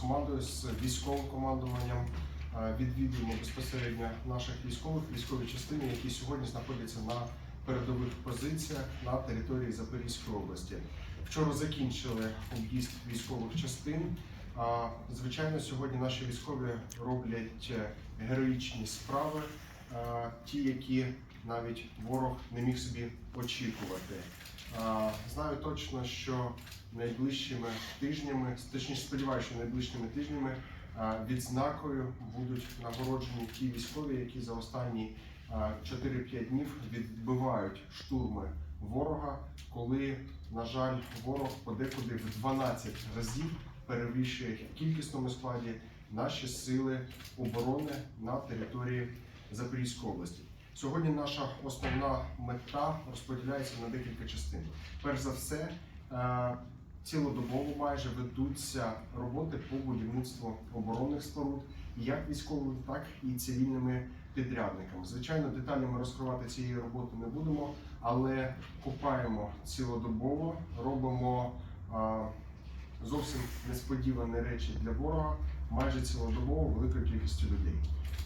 командою, з військовим командуванням е, відвідуємо безпосередньо наших військових, військові частини, які сьогодні знаходяться на передових позиціях на території Запорізької області. Вчора закінчили об'їзд військових частин. Звичайно, сьогодні наші військові роблять е, героїчні справи, е, ті, які навіть ворог не міг собі очікувати. Знаю точно, що найближчими тижнями, точніше сподіваюся, що найближчими тижнями відзнакою будуть нагороджені ті військові, які за останні а, 4-5 днів відбивають штурми ворога, коли, на жаль, ворог подекуди в 12 разів перевищує в кількісному складі наші сили оборони на території Запорізької області. Сьогодні наша основна мета розподіляється на декілька частин. Перш за все, е, цілодобово майже ведуться роботи по будівництву оборонних споруд, як військовими, так і цивільними підрядниками. Звичайно, детально ми розкривати цієї роботи не будемо, але копаємо цілодобово, робимо е, зовсім несподівані речі для ворога майже цілодобово великою кількістю людей.